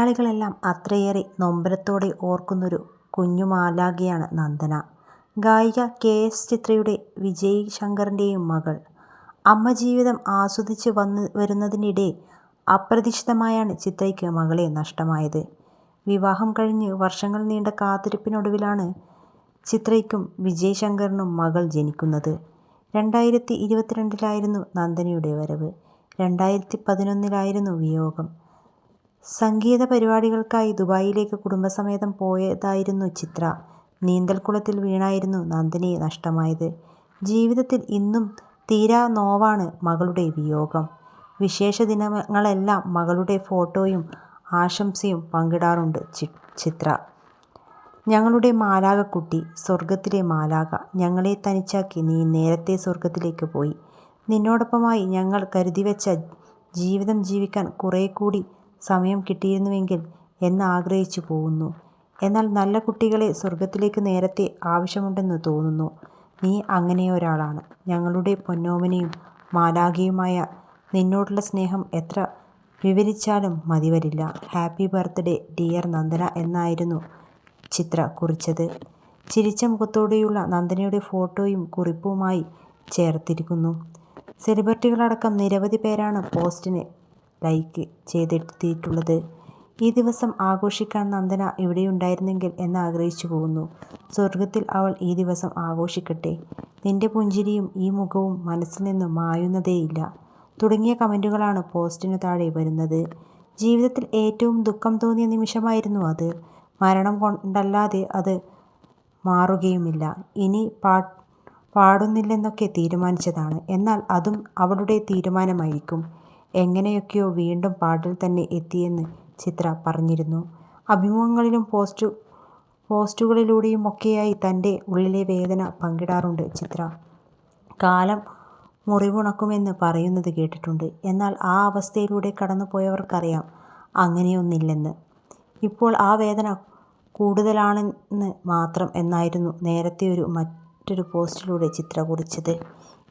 മലയാളികളെല്ലാം അത്രയേറെ നൊമ്പരത്തോടെ ഓർക്കുന്നൊരു കുഞ്ഞുമാലാഖയാണ് നന്ദന. ഗായിക കെ. എസ്. ചിത്രയുടെ വിജയ് ശങ്കറിന്റെയും മകൾ. അമ്മ ജീവിതം ആസ്വദിച്ച് വന്ന് വരുന്നതിനിടെ അപ്രതീക്ഷിതമായാണ് ചിത്രയ്ക്ക് മകളെ നഷ്ടമായത്. വിവാഹം കഴിഞ്ഞ് വർഷങ്ങൾ നീണ്ട കാത്തിരിപ്പിനൊടുവിലാണ് ചിത്രയ്ക്കും വിജയ് ശങ്കറിനും മകൾ ജനിക്കുന്നത്. രണ്ടായിരത്തി ഇരുപത്തിരണ്ടിലായിരുന്നു നന്ദനയുടെ വരവ്. രണ്ടായിരത്തി പതിനൊന്നിലായിരുന്നു വിയോഗം. സംഗീത പരിപാടികൾക്കായി ദുബായിലേക്ക് കുടുംബസമേതം പോയതായിരുന്നു ചിത്ര. നീന്തൽക്കുളത്തിൽ വീണായിരുന്നു നന്ദനയെ നഷ്ടമായത്. ജീവിതത്തിൽ ഇന്നും തീരാ നോവാണ് മകളുടെ വിയോഗം. വിശേഷ ദിനങ്ങളെല്ലാം മകളുടെ ഫോട്ടോയും ആശംസയും പങ്കിടാറുണ്ട് ചിത്ര. "ഞങ്ങളുടെ മാലാഖക്കുട്ടി, സ്വർഗത്തിലെ മാലാഖ, ഞങ്ങളെ തനിച്ചാക്കി നീ നേരത്തെ സ്വർഗത്തിലേക്ക് പോയി. നിന്നോടൊപ്പമായി ഞങ്ങൾ കരുതിവെച്ച ജീവിതം ജീവിക്കാൻ കുറേക്കൂടി സമയം കിട്ടിയിരുന്നുവെങ്കിൽ എന്ന് ആഗ്രഹിച്ചു പോകുന്നു എന്നാൽ നല്ല കുട്ടികളെ സ്വർഗത്തിലേക്ക് നേരത്തെ ആവശ്യമുണ്ടെന്ന് തോന്നുന്നു. നീ അങ്ങനെയൊരാളാണ്. ഞങ്ങളുടെ പൊന്നോമനയും മാലാഖയുമായ നിന്നോടുള്ള സ്നേഹം എത്ര വിവരിച്ചാലും മതിവരില്ല. ഹാപ്പി ബർത്ത്ഡേ ഡിയർ നന്ദന എന്നായിരുന്നു ചിത്ര കുറിച്ചത്. ചിരിച്ച മുഖത്തോടെയുള്ള നന്ദനയുടെ ഫോട്ടോയും കുറിപ്പുമായി ചേർത്തിരിക്കുന്നു. സെലിബ്രിറ്റികളടക്കം നിരവധി പേരാണ് പോസ്റ്റിന് ലൈക്ക് ചെയ്തെത്തിയിട്ടുള്ളത്. ഈ ദിവസം ആഘോഷിക്കാൻ നന്ദന ഇവിടെയുണ്ടായിരുന്നെങ്കിൽ എന്ന് ആഗ്രഹിച്ചു പോകുന്നു സ്വർഗത്തിൽ അവൾ ഈ ദിവസം ആഘോഷിക്കട്ടെ. നിന്റെ പുഞ്ചിരിയും ഈ മുഖവും മനസ്സിൽ നിന്നും മായുന്നതേയില്ല തുടങ്ങിയ കമന്റുകളാണ് പോസ്റ്റിനു താഴെ വരുന്നത്. ജീവിതത്തിൽ ഏറ്റവും ദുഃഖം തോന്നിയ നിമിഷമായിരുന്നു അത്. മരണം കൊണ്ടല്ലാതെ അത് മാറുകയുമില്ല. ഇനി പാ പാടുന്നില്ലെന്നൊക്കെ തീരുമാനിച്ചതാണ്. എന്നാൽ അതും അവളുടെ തീരുമാനമായിരിക്കും. എങ്ങനെയൊക്കെയോ വീണ്ടും പാട്ടിൽ തന്നെ എത്തിയെന്ന് ചിത്ര പറഞ്ഞിരുന്നു. അഭിമുഖങ്ങളിലും പോസ്റ്റുകളിലൂടെയുമൊക്കെയായി തന്റെ ഉള്ളിലെ വേദന പങ്കിടാറുണ്ട് ചിത്ര. കാലം മുറിവുണക്കുമെന്ന് പറയുന്നത് കേട്ടിട്ടുണ്ട്. എന്നാൽ ആ അവസ്ഥയിലൂടെ കടന്നുപോയവർക്കറിയാം അങ്ങനെയൊന്നില്ലെന്ന്. ഇപ്പോൾ ആ വേദന കൂടുതലാണെന്ന് മാത്രം എന്നായിരുന്നു നേരത്തെ ഒരു മറ്റൊരു പോസ്റ്റിലൂടെ ചിത്ര കുറിച്ചത്.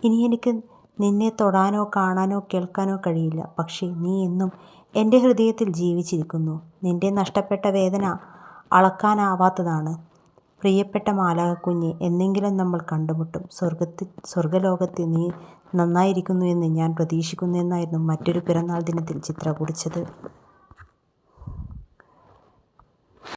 ഇനി എനിക്ക് നിന്നെ തൊടാനോ കാണാനോ കേൾക്കാനോ കഴിയില്ല. പക്ഷേ നീ എന്നും എന്റെ ഹൃദയത്തിൽ ജീവിച്ചിരിക്കുന്നു. നിന്റെ നഷ്ടപ്പെട്ട വേദന അളക്കാനാവാത്തതാണ്. പ്രിയപ്പെട്ട മാലാഖക്കുഞ്ഞേ, എന്നെങ്കിലും നമ്മൾ കണ്ടുമുട്ടും. സ്വർഗലോകത്ത് നീ നന്നായിരിക്കുന്നു എന്ന് ഞാൻ പ്രതീക്ഷിക്കുന്നു എന്നായിരുന്നു മറ്റൊരു പിറന്നാൾ ദിനത്തിൽ ചിത്ര കുറിച്ചത്.